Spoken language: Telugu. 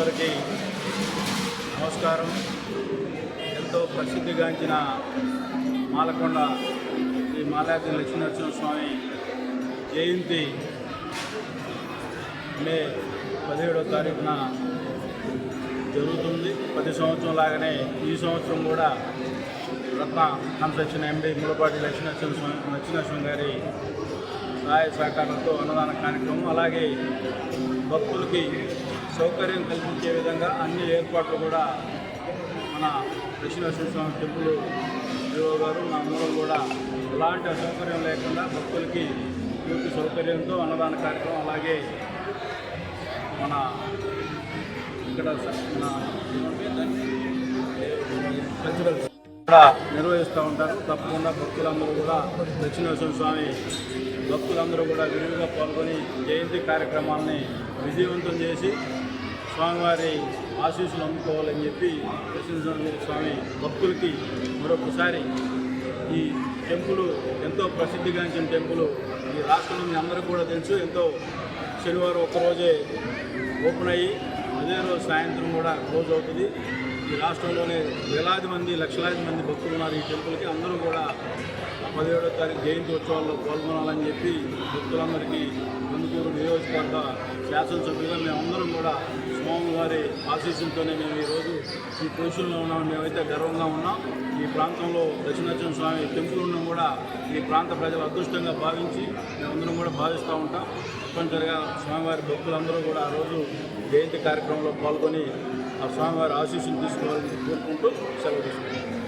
అందరికీ నమస్కారం. ఎంతో ప్రసిద్ధిగాంచిన మాలకొండ శ్రీ మాలాది లక్ష్మీనరసింహ స్వామి జయంతి మే పదిహేడో తారీఖున జరుగుతుంది. ప్రతి సంవత్సరం లాగానే ఈ సంవత్సరం కూడా రత్న కన్స్ట్రక్షన్ ఎండి ములపాటి లక్ష్మీనరసింహ స్వామి లక్ష్మీనరసింహ గారి సహాయ సహకారంతో అన్నదాన కార్యక్రమం. అలాగే భక్తులకి సౌకర్యం కల్పించే విధంగా అన్ని ఏర్పాట్లు కూడా మన దక్షిణేశ్వర స్వామి టెంపుల్ హీరో గారు మా మూలం కూడా ఎలాంటి అసౌకర్యం లేకుండా భక్తులకి పూర్తి సౌకర్యంతో అన్నదాన కార్యక్రమం అలాగే మన ఇక్కడ స- కల్చరల్స్ కూడా నిర్వహిస్తూ ఉంటారు. తప్పకుండా భక్తులందరూ కూడా దక్షిణేశ్వర స్వామి భక్తులందరూ కూడా విరివిగా పాల్గొని జయంతి కార్యక్రమాన్ని విజయవంతం చేసి స్వామివారి ఆశీస్సులు అందుకోవాలని చెప్పి దక్షిణేశ్వర స్వామి భక్తులకి మరొకసారి ఈ టెంపుల్ ఎంతో ప్రసిద్ధిగాంచిన టెంపుల్ ఈ రాష్ట్రంలోని మీ కూడా తెలుసు. ఎంతో శనివారం ఒక్కరోజే ఓపెన్ అయ్యి అదే రోజు సాయంత్రం కూడా క్లోజ్ అవుతుంది. ఈ రాష్ట్రంలోనే వేలాది మంది లక్షలాది మంది భక్తులు ఉన్నారు ఈ టెంపుల్కి. అందరూ కూడా పదిహేడో తారీఖు జయంతి ఉత్సవాల్లో పాల్గొనాలని చెప్పి భక్తులందరికీ కందుకూరు నియోజకవర్గ శాసనసభ్యులుగా మేమందరం కూడా స్వామివారి ఆశీస్సులతోనే మేము ఈరోజు ఈ పొజిషన్లో ఉన్నాం. మేమైతే గర్వంగా ఉన్నాం. ఈ ప్రాంతంలో దక్షిణాచరణ స్వామి టెంపుల్ ఉన్నాం కూడా ఈ ప్రాంత ప్రజలు అదృష్టంగా భావించి మేమందరం కూడా భావిస్తూ ఉంటాం. తప్పనిసరిగా స్వామివారి భక్తులందరూ కూడా ఆ రోజు జయంతి కార్యక్రమంలో పాల్గొని ఆ స్వామివారి ఆశీస్సులు తీసుకోవాలని కోరుకుంటూ సెలవు తీసుకుంటాను